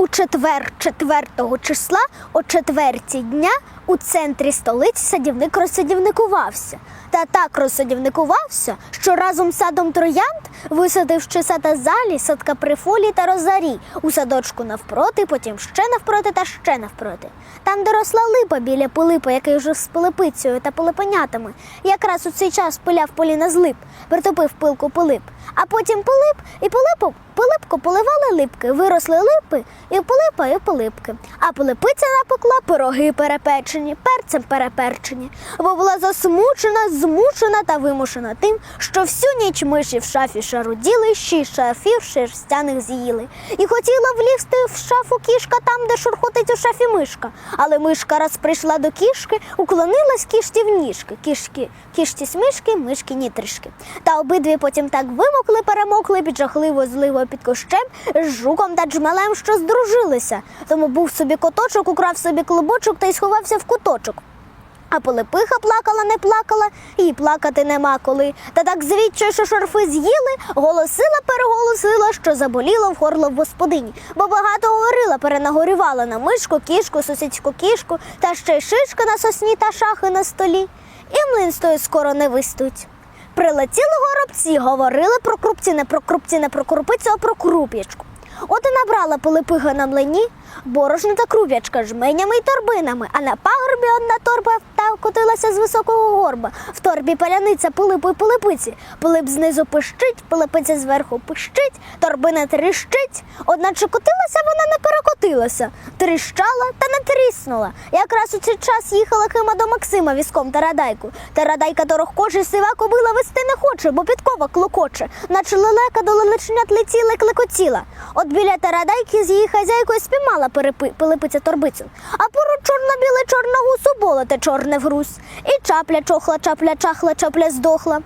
У четвер, 4 числа, о четвертій дня, у центрі столиці садівник розсадівникувався. Та так розсадівникувався, що разом з садом троянд, висадивши сада залі, садка при фолі та розарі, у садочку навпроти, потім ще навпроти та ще навпроти. Там, де росла липа біля Пилипа, який жив з Пилипицею та Пилипенятами, якраз у цей час пиляв поліна з лип, притопив пилку Пилип. А потім Пилип і Пилипу Пилипку поливали липки, виросли липи і Пилипа, і Пилипки. А Пилипиця напекла пироги перепечені, перцем переперчені, бо була засмучена, змучена та вимушена тим, що всю ніч миші в шафі шаруділи, шість шафів шерстяних з'їли. І хотіла влізти в шафу кішка там, де шурхотить у шафі мишка. Але мишка раз прийшла до кішки, уклонилась кішці в ніжки. Кішки, кішці смішки, мишки нітрішки. Та обидві потім так вимокли, перемокли під жахливо зливою під кущем з жуком та джмелем, що здружилися. Тому був собі коточок, украв собі клубочок та й сховався в куточок. А Пилипиха плакала, не плакала, і плакати нема коли. Та так звідчай, що шарфи з'їли, голосила, переголосила, що заболіло в горло в господині, бо багато говорила, перенагорювала на мишку, кішку, сусідську кішку, та ще й шишка на сосні та шахи на столі. І млин з тої скоро не вистуть. Прилетіли горобці, говорили про крупці, не про крупці, не про крупицю, а про круп'ячку. От і набрала Пилипига на млині борошно та круп'ячка жменями й торбинами, а на пагорбі одна торба та котилася з високого горба. В торбі паляниця Пилипу й Пилипиці. Пилип знизу пищить, Пилипиця зверху пищить, торбина тріщить. Одначе котилася вона не перекотилася, тріщала та не тріснула. Якраз у цей час їхала Хима до Максима візком та радайку. Та радайка торохкоче сива кобила вести не хоче, бо підкова клокоче, наче лелека до лелеченят летіла й клекотіла. От біля тарадайки з її хазяйкою спіймала перепи- Пилипиця торбицю. А поруч чорно-біле чорна гусу болоте чорне вгруз. І чапля чохла, чапля чахла, чапля здохла.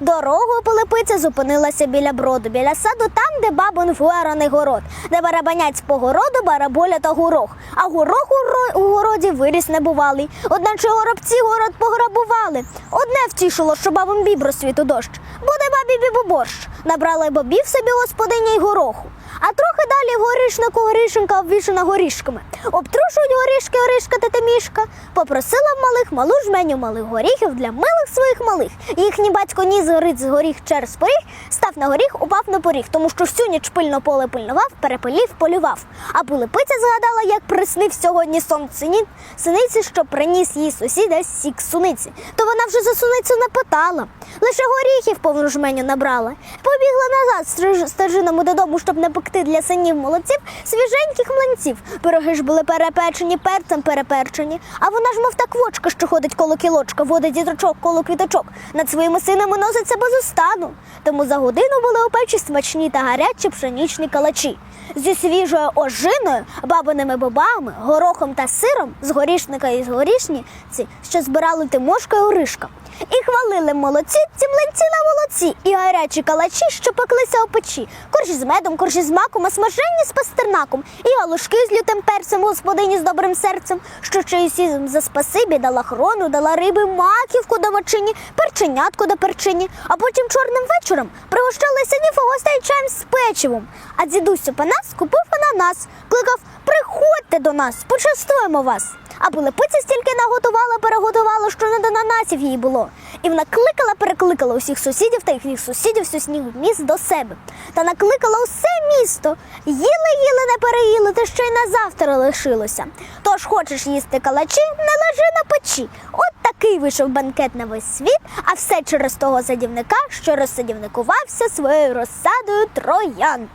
Дорогою Пилипиця зупинилася біля броду, біля саду, там, де бабин вуераний город, де барабанять з погороду бараболя та горох. А горох у, ро- у городі виріс небувалий. Одначе горобці город пограбували. Одне втішило, що бабам біб розсвіту дощ. Буде бабі бібу борщ. Набрали бобів собі господиня й гороху. А трохи далі горішнику горішенька обвішана горішками. Обтрушують горішки, горішка та темішка. Попросила в малих малу жменю малих горіхів для милих своїх малих. Їхній батько ніс горить з горіх через поріг, став на горіх, упав на поріг, тому що всю ніч пильно поле пильнував, перепилів, полював. А Пилипиця згадала, як приснив сьогодні сон сині, синиці, що приніс їй сусіда сік суниці. То вона вже за суницю не питала. Лише горіхів повну жменю набрала. Побігла назад стриж- додому, щоб не пекти для синів молодців свіженьких млинців. Пироги ж були перепечені, перцем переперчені. А вона ж, мов та квочка, що ходить коло кілочка, водить діточок коло квіточок. Над своїми синами носиться без устану. Тому за годину були у печі смачні та гарячі пшенічні калачі. Зі свіжою ожиною, бабиними бобами, горохом та сиром з горішника і з горішниці, що збирали Тимошка і Оришка. І хвалили молодці, ці млинці на молодці, і гарячі калачі, що пеклися у печі, коржі з медом, коржі з маком, а смажені з пастернаком, і галушки з лютим перцем, господині з добрим серцем, що сізм за спасибі дала хрону, дала риби, маківку до мочині, перченятку до перчині, а потім чорним вечором пригощали синів у гостей чаєм з печивом. А дідусь Панас купив ананас, кликав приходьте до нас, почастуємо вас. А Пилипиця стільки наготувала, переготувала, що не до ананасів їй було. І вона кликала, перекликала усіх сусідів та їхніх сусідів з усіх міст до себе. Та накликала усе місто. Їли, їли, не переїли, та ще й на завтра лишилося. Тож хочеш їсти калачі, не лежи на печі. От такий вийшов банкет на весь світ, а все через того садівника, що розсадівникувався своєю розсадою троянд.